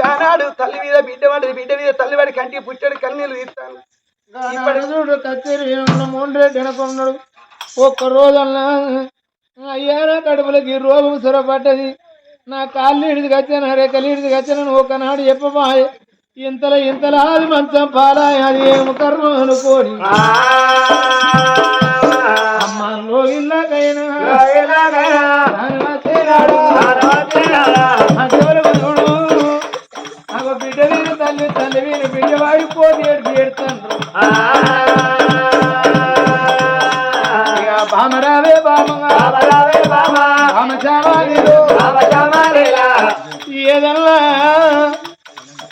గానాడు తల్లి మీద బిడ్డ వాడి బిడ్డ మీద తల్లి వాడి కంటి పుట్టాడు కన్నీళ్ళు తీస్తాను. చూడు తినకున్నాడు ఒక్క రోజన్నా అయ్యారా కడుపులకి రోగం సొరపడ్డది. నా కాళ్ళు ఇడిది కచ్చాను రెక్కలు ఇడిది కచ్చాను ఒకనాడు చెప్పబాయ్. ఇంతల ఇంతలా అది మంచం పాలాయ అది ఏమి కర్మ అనుకోని అమ్మ లోగిల్లాకైనా వీరు ఏడు ఏడుతాను. ఇక బామరావే బామగా బామచావాలిలో. ఏదల్లా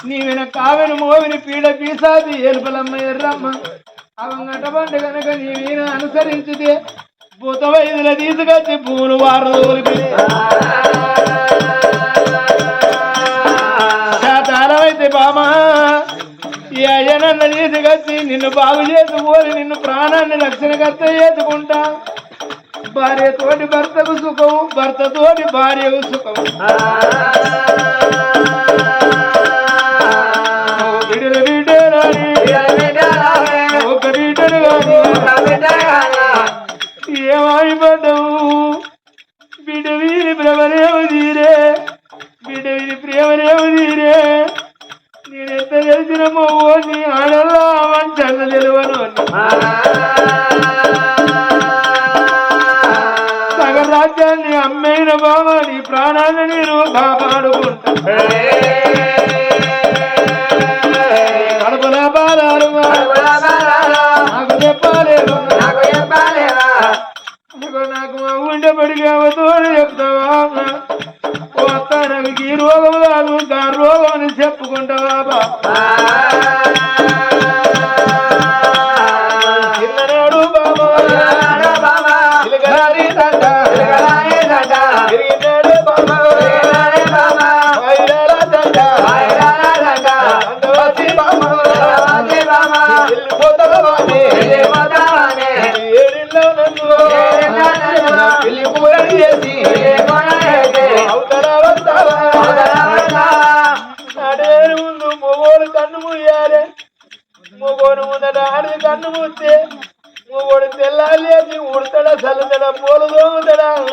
నీవిన కావిన మోవిని పీడ పీసాది ఎలుపలమ్మ ఎర్రమ్మ. అవంగట పండు కనుక నీవీన అనుసరించితే భూత వైద్యుల తీసుకొచ్చి పూలు వారదోలిపి శాతాలమైతే బామా. ఈ అయ్యనన్న నిన్ను బాగు చేసుకోని నిన్ను ప్రాణాన్ని రక్షణకర్త చేసుకుంటా భార్య తోటి భర్తకు సుఖం భర్త తోటి భార్యకు సుఖం బిడ్డల బిడ్డ వీరి భ్రమరేవు తీరే బిడ్డ వీరి ప్రేమరేవు తీరే. నేనెంత తెలిసిన మోవో నీ ఆడల్లా తెలివను సగ అమ్మైన బాబా నీ ప్రాణాన్ని నేను కాపాడుకుంటా నాకు నాకు ఉండే పడిగావ తోడు చెప్తావా? నాకు ఈ రోగం కాదు ఆ రోగం అని చెప్పుకుంటావా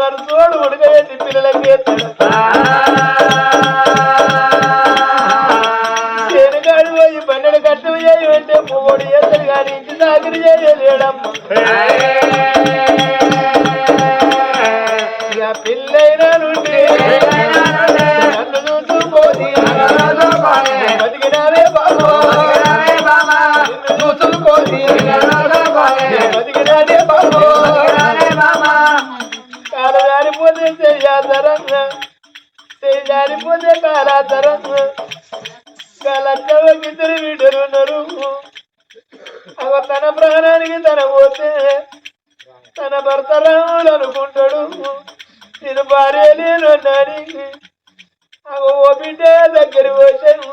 Eduardo! జారిపోతే కాలాదరంగా కాలచ్చవకి ఇద్దరు వీడరు ఉన్నారు అవ తన ప్రాణానికి తన పోతే తన భర్త రాముడు అనుకుంటాడు నేను భార్య లేను అన్నానికి అవ ఓ బిడ్డ దగ్గర పోసాను.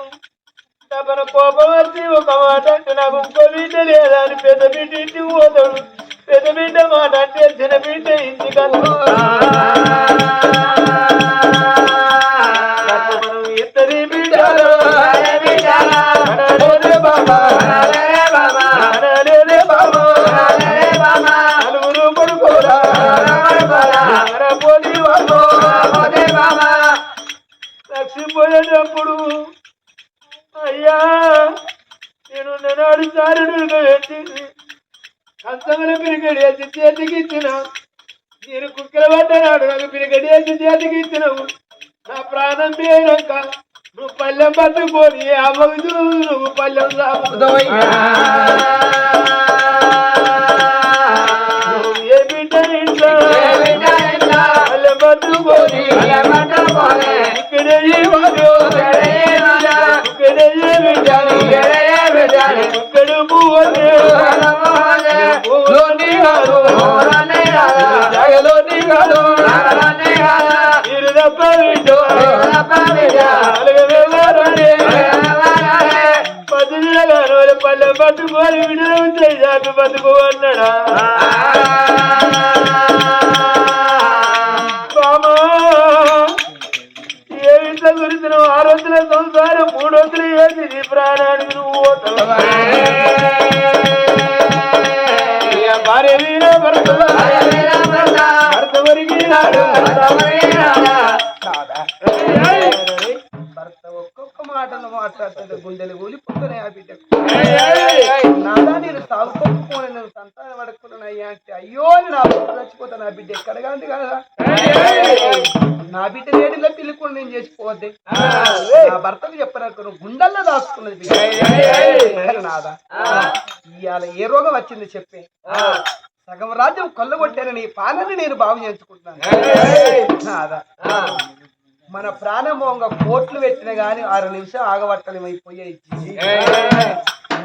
తపన కోపం వచ్చి ఒక మాట అంటే నాకు ఇంకో బిడ్డ లేదా అని పెద్ద బిడ్డ ఇంటికి పోతాడు పెద్ద బిడ్డ మాట అంటే చిన్న బిడ్డ ఇంటికి చేతికి ఇచ్చినావు. నేను కుక్కల పడ్డనాడు నాకు పిరిగడి వేసి చేతికి ఇచ్చినావు. నా ప్రాణం పేరొక్క నువ్వు పల్లెం పట్టుకొని అమ్మకు చూడు నువ్వు పల్లెం సాగుతావు పట్టుకొని విడుదల జాపి బతుకు అన్నాడా? నా భర్తకు చెప్పనకు నువ్వు గుండెల్లో దాచుకున్నది నాదా. ఇవాళ ఏ రోగం వచ్చింది చెప్పే. సగం రాజ్యం కొల్లగొట్టానని ఈ పాలన నేను బాగు చేసుకుంటున్నాను నాదా. మన ప్రాణమోంగ కోట్లు పెట్టిన గాని ఆరు నిమిషం ఆగబట్టలేము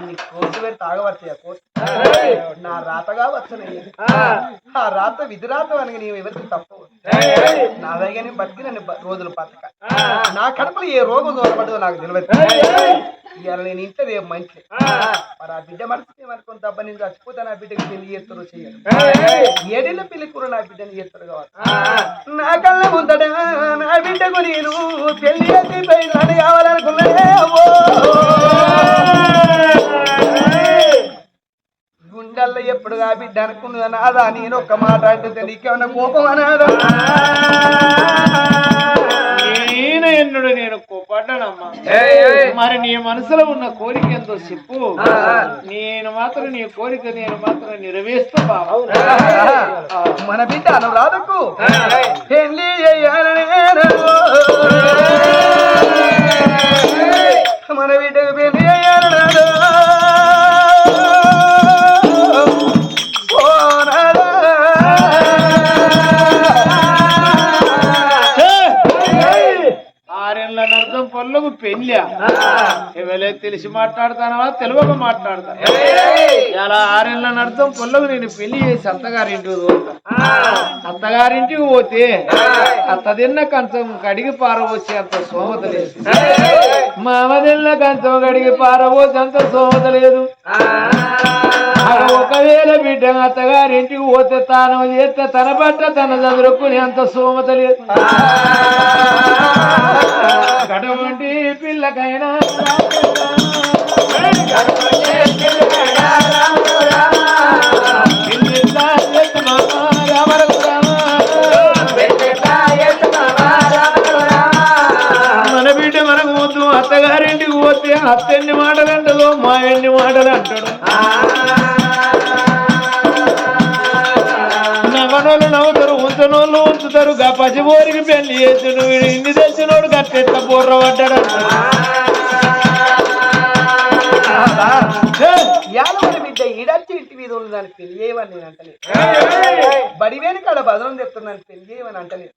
అయిపోయాయి నీ కోట్లు పెడితే ఆగబడతాయా నా రాతగా వచ్చనయ్యా ఆ. రాత విధిరాత అని నీవు ఎవరికి తప్పవు నా దగ్గర బతికి నన్ను రోజులు బతక. నా కడుపులో ఏ రోగం దూరపడదో నాకు తెలియదు. ఇవాళ నేను ఇంట్లో రేపు మంచి. మరి ఆ బిడ్డ మనసు ఏమనుకుని తప్ప నేను చచ్చిపోతే నా బిడ్డకి పెళ్ళి చేస్తారు చేయను ఏడేళ్ళ పెళ్ళి కూర నా బిడ్డని చేస్తారు కావాలి నా కళ్ళ ముందట నా బిడ్డకు నేను పెళ్ళి కావాలనుకున్నానే అవ్వో. గుండెల్లో ఎప్పుడు ఆ బిడ్డ అనుకున్నదా నాదా నేను ఒక్క మాట అంటే నీకేమన్నా కోపం అనాదా? నేను ఎన్నుడు నేను కోపడ్డానమ్మా. మరి నీ మనసులో ఉన్న కోరిక ఎంతో చెప్పు. నేను మాత్రం నీ కోరిక నేను మాత్రం నెరవేరుస్తా బాబు. మన బిడ్డ అనురాధకు పెళ్ళి మన బిడ్డకు పెళ్ళి చేయాలన్నాడు అర్థం పొల్లకు పెళ్ళా ఎవరే తెలిసి మాట్లాడతానవా తెలియక మాట్లాడతాను ఇలా ఆరేళ్ళ నడుతాం పొల్లకు నేను పెళ్ళి చేసి అత్తగారింటికి అత్తగారింటికి పోతే అత్త తిన్న కంచం కడిగి పారబోసి అంత సోమత లేదు. మామ తిన్న కంచం కడిగి పారబోసి అంత సోమత లేదు. ఒకవేళ బిడ్డ అత్తగారింటికి పోతే తాను చేస్తే తన బట్ట తన చదురుకుని అంత సోమత లేదు. గడవంటి పిల్లకైనా అత్తగారింటికి పోతే అత్త ఎన్ని మాటలు అంటదో మా ఎన్ని మాటలు అంటాడు. నవ్వనోళ్ళు నవ్వుతారు ఉంచనోళ్ళు ఉంచుతారు గా పసిబోరికి పెళ్ళి చేసి నువ్వు ఇన్ని తెలిసినోడు గట్టెట్ల బుర్ర పడ్డాడు యాదవుని బిడ్డ ఈడచ్చి ఇంటి మీద ఉన్న దాన్ని పెళ్ళి నేను అంటలేదు. బడి వెనకాడ బదనం చెప్తున్నాను పెళ్ళి చేయమని అంటలేదు.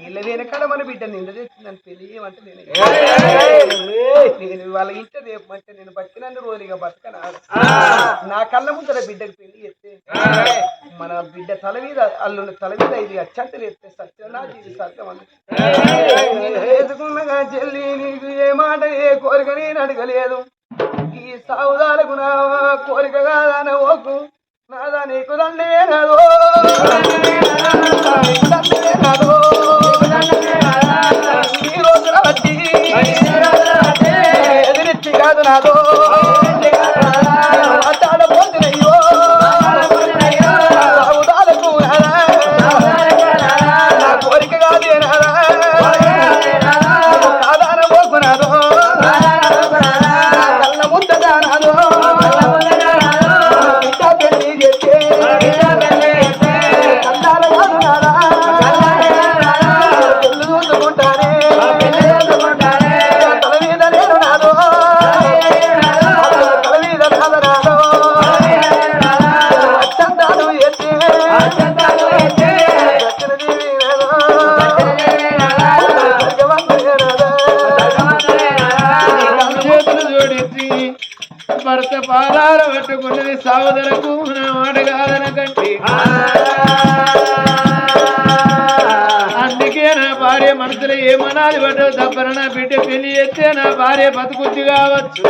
నీళ్ళ వెనకాడ మన బిడ్డ నింద తెచ్చిందని పెళ్ళి చేయమంటే నేను వాళ్ళ ఇంట రేపు మంచి నేను బతికినన్ని రోజులుగా బతకనా? నా కళ్ళ ముందర బిడ్డకి పెళ్ళి చేస్తే మన బిడ్డ తల మీద అల్లుని తల మీద ఇది అచ్చంతలు ఎత్తే సత్యం నా జీవి సత్యం వేసుకున్నగా చెల్లి నీకు ఏ మాట ఏ కోరిక నేను అడగలేదు. ఈ సావుదాలకు నా కోరిక కాదన ఓకు నాదా నీకు దండే నాదో. దండే నాదో. భర్త పాదాలు పట్టుకున్నది సావదరకు నా మాట కాదనకండి. అందుకే నా భార్య మనసులో ఏమనాలి పడ్డో తప్పన నా బిడ్డ పెళ్ళి చేస్తే నా భార్య బతుకుద్ది కావచ్చు.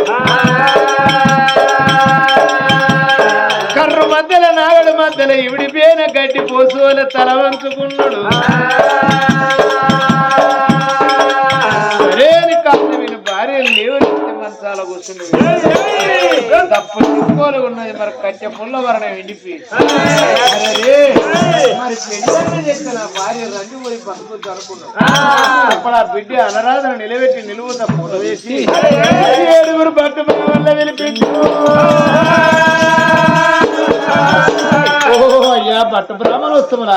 కర్రు మధ్యల నాగడు మధ్యల ఇవిడి పేన గడ్డి పోసోల తల వంచుకున్నాడు. సరేని కూర్చుండే తప్పు తిప్పుకోలు ఉన్నది మరి కట్టె పుల్ల వరణం ఇండిపి మరి పెళ్ళి చేస్తే నా భార్య రండి పోయి బతుకుద్దు అనుకున్నాను అప్పుడు ఆ బిడ్డ అనరాధన నిలబెట్టి నిలువున్న పూల వేసి ఏడుగురు భక్తు వల్ల ఓ అయ్యా భట్ట బ్రాహ్మణ వస్తున్నా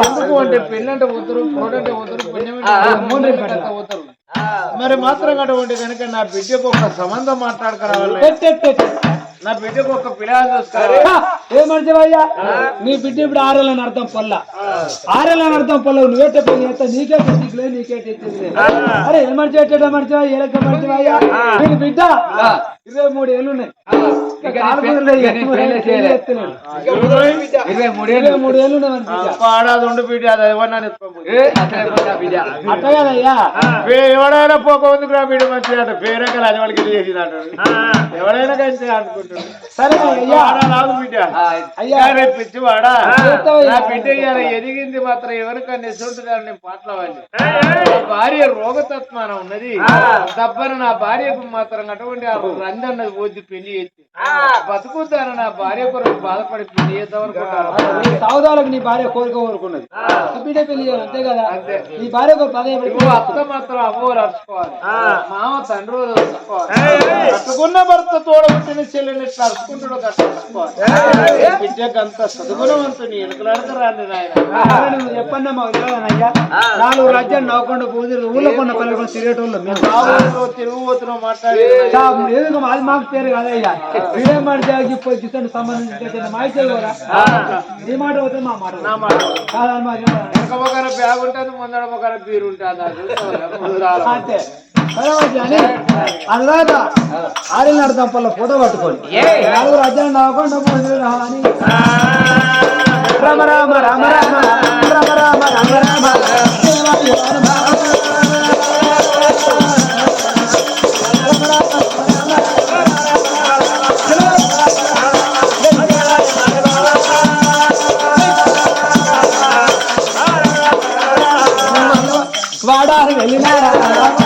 ఎందుకు అంటే పెళ్ళి అంటే ఉత్తరు పొడంటే ఉత్తరు పుణ్యం ఉత్తరు మరి మాత్రం అటువంటి కనుక నా బిడ్డకు ఒక సంబంధం మాట్లాడకరావాలి. నా బిడ్డకు ఒక పిల్లలు చూస్తారు ఏమంటావయ్యా నీ బిడ్డ ఇప్పుడు ఆరేళ్ళని అర్థం పల్ల. ఆరేళ్ళని అర్థం పల్ల నువ్వేట పని చేస్తా నీకే తెచ్చిలే నీకే తెచ్చిలే అరే ఏమంటే మంచివా ఏలక మంచివయ్యా నీ బిడ్డ? ఇరవై మూడు ఏళ్ళు ఉన్నాయి. ఇరవై మూడు ఏళ్ళు అట్టగాదయ్యా ఎవడైనా పోకముందుకు రా బిడ్డ మంచిది అంట పేరే కదా అది వాళ్ళకి చేసినట్టు ఎవడైనా కలిసి అనుకుంటున్నాడు. సరే బిడ్డ. పిచ్చివాడా. నా బిడ్డ ఎదిగింది మాత్రం ఎవరికన్నా ఎసుంటుందని నేను పాటలవాలి భార్య రోగతత్మానం ఉన్నది. దబ్బన నా భార్యకు మాత్రం అటువంటి ఆ రంది అన్నది పోద్ది పెళ్ళి చేసి బతుకుతాను నా భార్య కొరకు బాధపడి పెళ్ళి చేద్దాం అనుకుంటాను నీ సౌదాలకు నీ భార్య కోరిక కోరుకున్నది. బిడ్డ పెళ్ళి అంతే కదా? నీ భార్య అత్త మాత్రం అమ్మవారు అరుచుకోవాలి. మామ తండ్రి కట్టుకున్న భర్త తోడబుట్టిన చెల్లెని ఇట్లా అరుచుకుంటాడు కట్ట అరుచుకోవాలి. బిడ్డకు అంత సదుగుణవంతుని ఎనుకలాడతారాండి నాయన. నువ్వు చెప్పన్నా మాకు తెలియదనయ్యా నాలుగు రాజ్యాలు నవ్వకుండా పోతే ఊళ్ళో కొన్న పల్లె కూడా తిరిగేటోళ్ళు మేము. బాబుతో తిరుగుబోతున్నావు మాట్లాడి అది మాకు పేరు కాదయ్యా వీడియో మాట కిసాన్ సంబంధించిన మా ఇచ్చే కూడా నీ మాట పోతే మా మాట నా బ్యాగ్ ఉంటుంది ముందర బీరు ఉంటుంది. అంతే. సరే మంచి అని అనురాధ ఆడిన అర్థం పల్ల ఫోటో పట్టుకోండి నాలుగు రాజ్యాలు నవ్వకుండా పోతే అని రామ రామ రామ రామ రామ రామ రామ రామ వాడారు వెళ్ళినారా వాడారు వెళ్ళినారా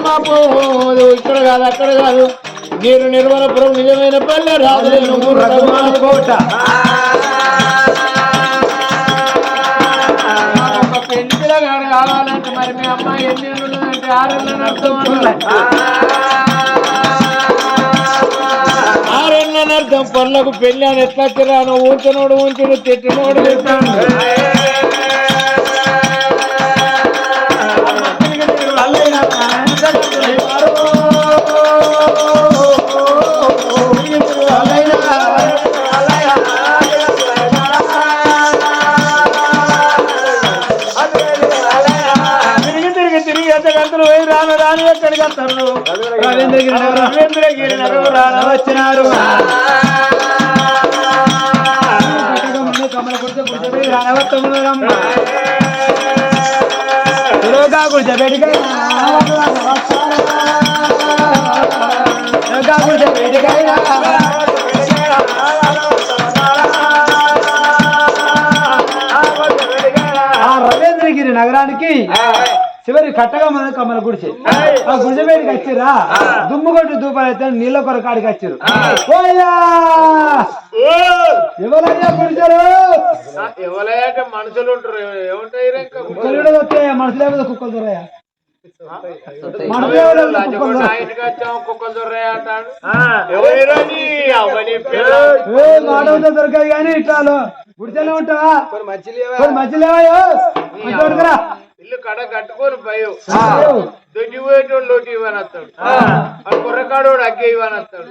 రామాపోదు ఇక్కడ కాదు అక్కడ కాదు. మీరు నిర్మలపురం నిజమైన పల్లె రాజులేను కోట. పిల్లగాడు కావాలంటే అర్థం ఆరెన్నని అర్థం. ఎట్లా తిరాను ఊంచనోడు ఉంచినోడు తిట్టినోడు తిట్టాను కడిగేస్తారు రవీంద్రగిరి వచ్చినారు కూర్చోబెట్టుగా కూర్చోబెట్టుగా నగరానికి చివరి కట్టగా మన మన గుడిచే ఆ గుడిసె మీదకి వచ్చిరా? దుమ్ముగొడ్డు దూపాలు అయితే నీళ్ళ కొరకు ఆడికి వచ్చారు. ఎవరయ్యా గుడిసారు ఎవరయ్యా మనుషులు ఉంటారు మనుషులు ఏమో కుక్కలు దొరయా? మాటలతో దొరకాయి కానీ ఇట్లా గుడిసెలో ఉంటావా? మధ్యలో మధ్యలో ఇల్లు కడ కట్టుకొని భయం దొడ్డి పోయేటోళ్ళు లోటి ఆ. కుర్రకాడు కూడా అగ్గే ఇవ్వని వస్తాడు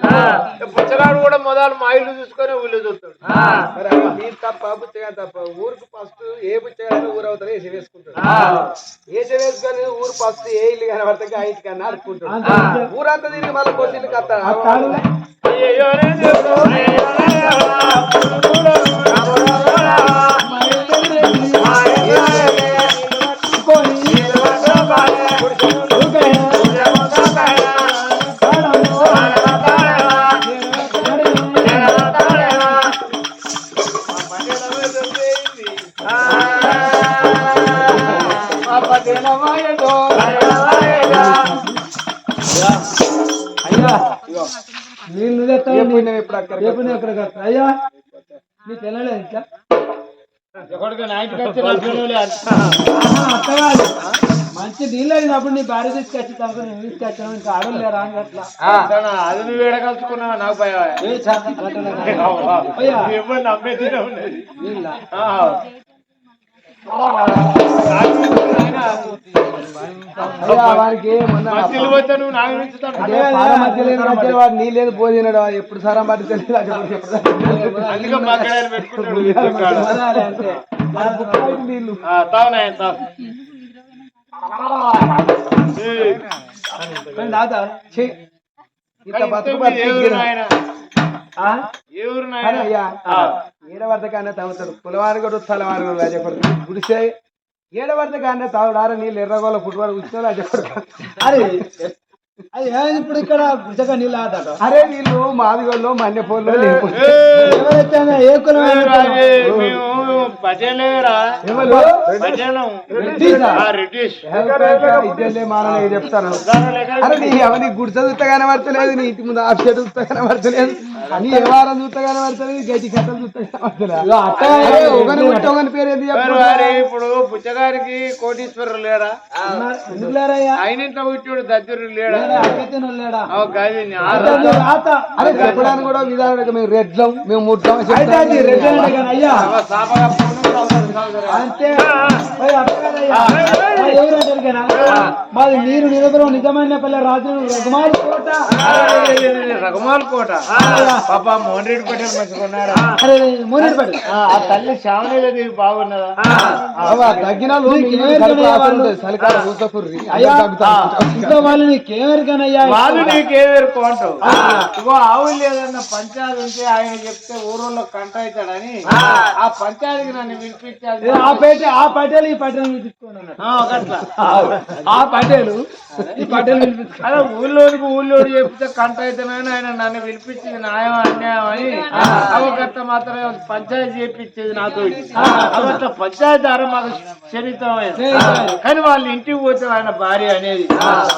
పుచ్చగాడు కూడా మొదలు మా ఇల్లు చూసుకొని ఊళ్ళు చూస్తాడు. మరి తప్ప పుచ్చగా తప్ప ఊరికి ఫస్ట్ ఏ పుచ్చగానే ఊరు అవుతారో వేసి వేసుకుంటాడు. వేసి వేసుకొని ఊరు ఫస్ట్ ఏ ఇల్లు కనబడితే ఆ ఇంటి కన్నా అనుకుంటాడు. ఊరంతా తిరిగి మళ్ళీ కొద్దింటికి ఆ వస్తాడు నీళ్ళు ఎక్కడికి వస్తా అయ్యా. నీకు వెళ్ళలేదు ఇట్లా మంచి నీళ్ళు అయినప్పుడు నీ భార్య తీసుకొచ్చి తనకు నేను తీసుకొచ్చాను ఇంకా ఆడలేరా అని అట్లా అది నువ్వు ఏడకలుసుకున్నావు నాకు భయం నీళ్ళు భోజనాడు ఎప్పుడు సరం పట్టి తెలియదు నీళ్ళు. ఇంత బతుకు బతికి ఏడవర్ధకానే తాగుతాడు. పులవారి కూడా తలవారి కూడా రాజకొడుకు గుడిసే. ఏడవర్ధకానే తాగుడారా నీళ్ళు ఎర్రగోల ఫుట్బాల్ కూర్చో రాజకొడుకు అరే అది ఇప్పుడు ఇక్కడ గుజగా నీళ్ళు ఆదాట అరే వీళ్ళు మాదిగోళ్ళు మన్నెపోళ్ళు ఎవరైతే ఏ కులం చెప్తాను అరే నీ అవన్నీ గుడి చదువుతా కనబడతలేదు నీ ఇంటి ముందు ఆఫ్ షెడ్ చూస్తా కనబడతలేదు నీ వ్యవహారం చూస్తా కనబడతలేదు గట్టి కట్టలు చూస్తా కనబడతలేదు. ఒకని పేరు ఏంది ఇప్పుడు? పుచ్చగారికి కోటీశ్వరులు లేరా. ఎందుకు ఆయన ఇంట్లో పుట్టాడు దద్దరు లేడా? అరే చెప్పడానికి కూడా విధానం మేము రెడ్లం మేము ముట్లం అయ్యా. అంతే? మాది నీరు నిరంతరం నిజమైన పల్లె రాజు రఘుమారి కోట. రఘుమాల్ కోట. పాప మోహన్ రెడ్డి పటేల్ మంచుకున్నారా అరే మునిడి పడి ఆ తల్లి శ్యామనీల దేవి బాగున్నదా? వాళ్ళు. నీకేమెరికనయ్యా వాళ్ళు అంటావు. ఇగో ఆవులు లేదన్న పంచాయతీ ఉంటే ఆయన చెప్తే ఊరోళ్ళో కంట అవుతాడని ఆ పంచాయతీకి నన్ను ఆ పేట ఆ పటేలు ఈ పటేలు అన్నాడు. ఆ, పటేలు ఈ పటేలు పిలిపించుకో అదే ఊళ్ళోనికి ఊళ్ళోడు చెప్తే కంట అయితేనని ఆయన నన్ను పిలిపించింది న్యాయం అన్యాయం అని అవగత మాత్రం పంచాయతీ చేపించేది నాతో. అవట్ల పంచాయతీ ద్వారా మాకు చరిత్రమైంది కానీ వాళ్ళ ఇంటికి పోతే ఆయన భార్య అనేది.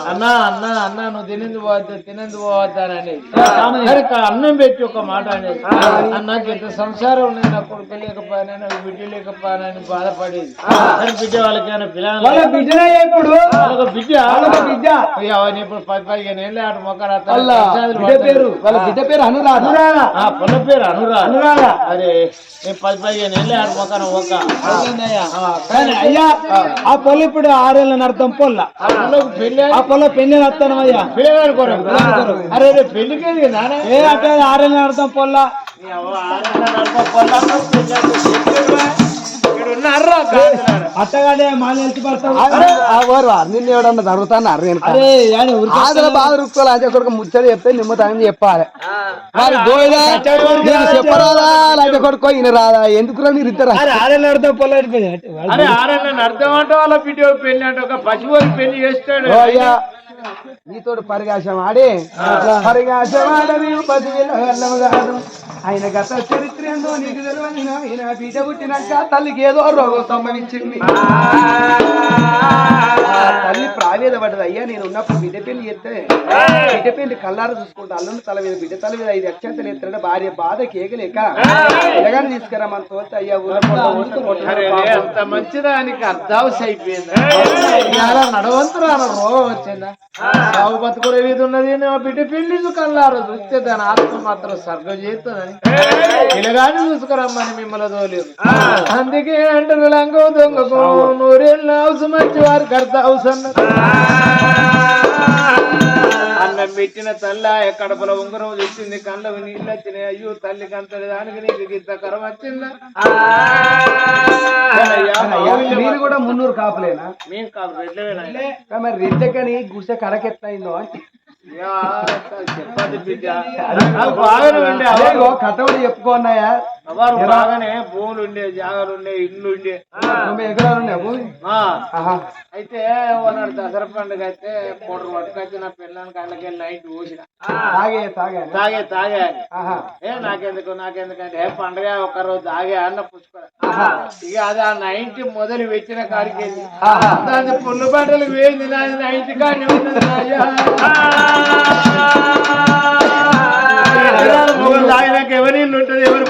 అన్న అన్న అన్న నువ్వు తినేందు పోవద్దు తినేందు పోవద్దు అని అనేది. అన్నం పెట్టి ఒక మాట అనేది. నాకు ఇంత సంసారం ఉన్నది నా కొడుకు లేకపోయినా బిడ్డ లేకపోయినా అని బాధపడేది బిడ్డ పిల్లలు ఇప్పుడు వాళ్ళకు బిడ్డ? వాళ్ళ బిడ్డ. అయ్యా, అవన్నీ ఇప్పుడు పది పదిహేను ఏళ్ళే ఆడు మొక్కలు వాళ్ళ బిడ్డ పేరు వాళ్ళ బిడ్డ పేరు అనురాధ. ఆ పొల్ల పేరు అనురా అనురాధ. అరే నేను పది పదిహేను ఏళ్ళే ఆడు మొక్కను ఒక్క అయ్యా ఆ. పొల ఇప్పుడు ఆరేళ్ళ అర్థం పొల్ల. ఆ పొలకు పెళ్ళి ఆ పొల పెళ్ళి వస్తాను అయ్యా పిల్లగాడు అరే నానే ఏ అంటే ఆరేళ్ళ అర్థం పొల్ల. పొల్ల. అట్టగానే పడతావు. నిన్ను ఎవడన్నా ఉరికి ఆదర బాధ రుక్కోవాలి అంటే కొడుకు ముచ్చట చెప్తే నిమ్మతాన్ని చెప్పాలి. మరి చెప్పరాదా? లేకపోతే కొడుకో ఈయన రాదా? ఎందుకురా మీరు ఇద్దరు? అర్థం పొల్ల అయిపోయింది అరే ఆడన్న అర్థం అంటే వాళ్ళ పెళ్ళి అంటే ఒక పసిపోయి పెళ్ళి చేస్తాడు. నీతోటి పరిగాశం ఆడి పరిగాశం వెళ్ళము కాదు. ఆయన గత చరిత్ర ఏందో నీకు తెలియదు ఆయన బిడ్డ పుట్టినాక తల్లికి ఏదో రోగం సంభవించింది. తల్లి ప్రావేద పడ్డది. అయ్యా నేను ఉన్నప్పుడు బిడ్డ పెళ్ళి చేస్తే బిడ్డ పెళ్ళి కల్లార చూసుకుంటా అల్లుని తల మీద బిడ్డ తల మీద ఐదు అత్యంతలు ఎత్తాడు భార్య బాధ కేకలేక ఎలాగని తీసుకురా మన తోలితే అయ్యా ఊళ్ళో పొట్ట ఊళ్ళో పొట్ట అరే పాపం. అంత మంచిదానికి అర్ధావసి అయిపోయింది. నడవంతురా రోగం వచ్చిందా సాగు బతుకునే వీధి ఉన్నది నా బిడ్డ? పెళ్ళి కల్లారు చూస్తే దాని ఆత్మ మాత్రం స్వర్గం చేస్తుందని. ఇలాగానే చూసుకురమ్మని మిమ్మల్ని తోలేదు. అందుకే అంటారు లంగో దొంగకు నూరేళ్ళు హౌస్ మంచి వారికి అర్ధ హౌస్ అన్నం పెట్టిన తల్ల కడపలో ఉంగరం తెచ్చింది కళ్ళకు నీళ్ళు వచ్చినాయి. అయ్యో తల్లికి అంతటి దానికి నీకు గింత కరం వచ్చిందా? మీరు కూడా మున్నూరు కాపులేనా? మేము కాదు రెడ్లవేనా మరి రిద్దకని గుస కడకెత్తైందో అంటే బిడ్డ. అదేగో కట్టబడి చెప్పుకోన్నాయా వారు బాగానే భూములు ఉండే జాగాలు ఉండే ఇల్లు ఉండే ఎకరాలు. అయితే ఓనాడు దసరా పండుగ అయితే కోటరు పట్టుకొచ్చి నా పిల్లలకి కళ్ళకి నైట్ పోసిన తాగే. తాగే ఏ నాకెందుకు నాకెందుకంటే ఏ పండుగ ఒక రోజు తాగే అన్న పుష్కర ఇక అది ఆ నైన్టీ మొదలు పెట్టిన కాడికి. దాని పుల్లు బట్టలు వేయింది నాది నైన్టీ. మొగలు తాగినాక ఎవరి ఇల్లు ఉంటుంది ఎవరి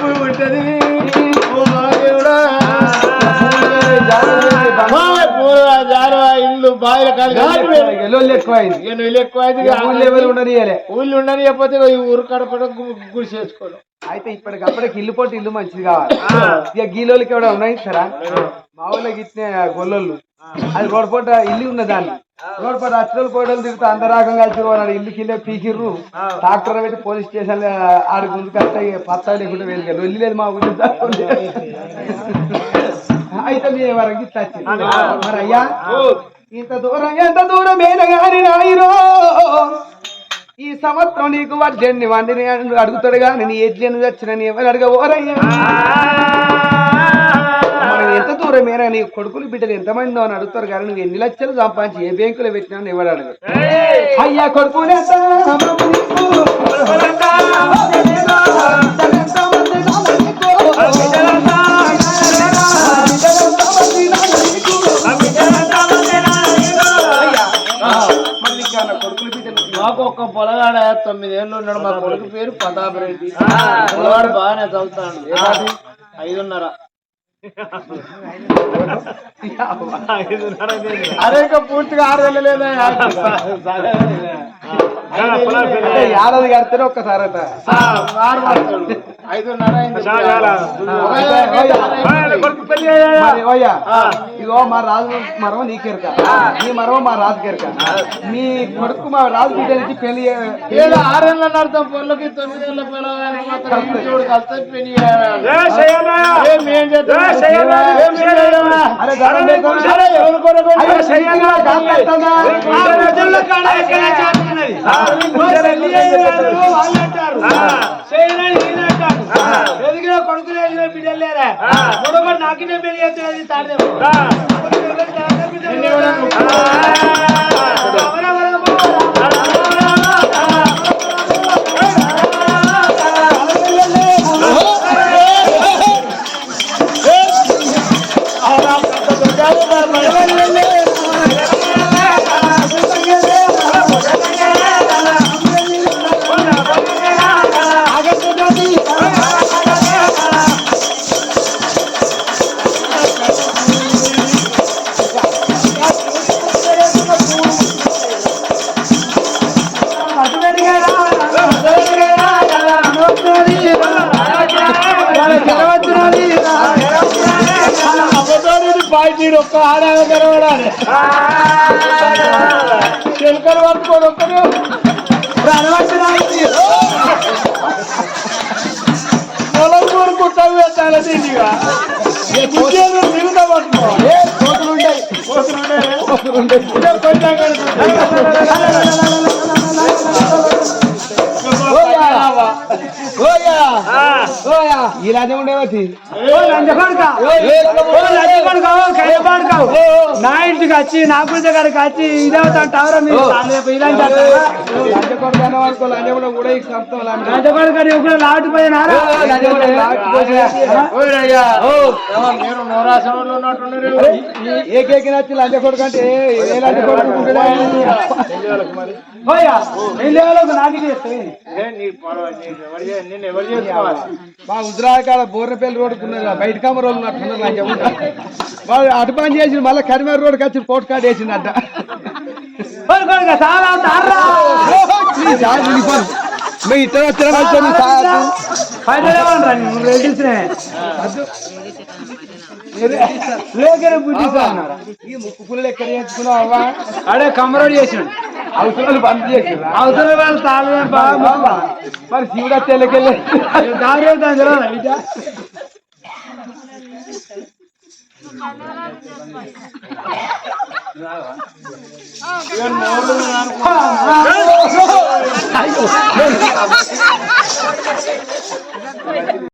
पूरा ఎక్కువైంది ఇక ఊళ్ళో ఉండని చెప్పతే ఈ ఊరు కడపడ గుడి చేసుకోవడం అయితే ఇప్పటికప్పటికి ఇల్లు పోటీ ఇల్లు మంచిది కావాలి. ఇక గీలోళ్ళకి ఎవడ ఉన్నాయి సరా మా ఊళ్ళకి ఇచ్చిన గొల్లలు అది రోడ్ ఇల్లు ఉన్నదాన్ని రోడ్ పూట అచ్చలు కోడలు తిరుగుతూ అందరాగం కలిసి వాడు ఇల్లుకి ఇల్లే పీకిర్రు. ట్రాక్టర్ పెట్టి పోలీస్ స్టేషన్ ఆడి ముందుకు వస్తే పత్తా లేకుండా వెళ్ళి వెళ్ళి లేదు మా ఊరి అయితే మీ వరకు మరి అయ్యా? ఇంత దూరం ఎంత దూరం గాని నాయరో ఈ సంవత్సరం నీకు వడ్డెన్ని వండిని అడుగుతాడు కానీ నీ ఎడ్లని వచ్చిన నీ ఎవరు అడగబోరయ్యా? మనం ఎంత దూరం మేరా నీ కొడుకులు బిడ్డలు ఎంతమంది అని అడుగుతారు కానీ నువ్వు ఎన్ని లక్షలు సంపాదించి ఏ బ్యాంకులో పెట్టినా ఎవరు అడగరు. అయ్యా కొడుకు మాకు ఒక పొలగాడ తొమ్మిదేళ్ళు ఉన్నాడు మా కొడుకు పేరు ప్రతాప్ రెడ్డి. పొలగాడు బాగానే చదువుతాడు. ఐదున్నర. అరే ఇంకా పూర్తిగా ఆరు వెళ్ళలేదా ఏడాది కడితేనే ఒక్కసారి ఇగో మా రాజు మరవ నీకెరక నీ మరవ మా రాజు కెరక మీ కొడుకు మా రాజు బిడ్డలకి పెళ్ళి ఆరేళ్ళ అర్థం పొలకి తొమ్మిదేళ్ళ చేయలేమా? అరే ఎదిగిన కొడుకులు ఎదిగిన బిడ్డలు లేరా? కొడుకు నాకినే పెళ్ళి చేస్తున్నది తాడేమో. చిలకలు పట్టుకోడు ఒక్కరు పొలం కోరుకుంటావు పెట్టాలి దీనిగా ఇంకేదో మిగతా పట్టుకోవాలి కోతులు ఉంటాయి కోతులు ఉంటాయి ఇదే కొంచెం కనుక. ఓయా ఓయా ఇలానే ఉండేవతి. నా ఇంటికి వచ్చి నా పూజ గారికి వచ్చి ఇదవుతా టవర్ లాటు ఏకేకి నచ్చి లంచ కొడుకు అంటే ఏ- లంచ కొడుకు నాకు చేస్తాయి నీకు మా ఉద్రాకాల బోర్రపల్లి రోడ్డుకున్నారు బయట రోడ్లు ఉన్నట్టున్నారు లంచ కూడా వాళ్ళు అటు పని చేసి మళ్ళీ కరిమేర రోడ్డుకి వచ్చి కోట్ కార్డు వేసిందట కొడుకా చాలా తారా ఈ ముక్కు పుల్లలు ఎక్కడ చేసుకున్నావు అవ్వా? అడే కమరోడ్ చేసిండు. అవసరాలు బంద్ చేసిరా అవసరం వాళ్ళు తాళమే బాగా మరి శివుడు తెల్లకెళ్ళి దారి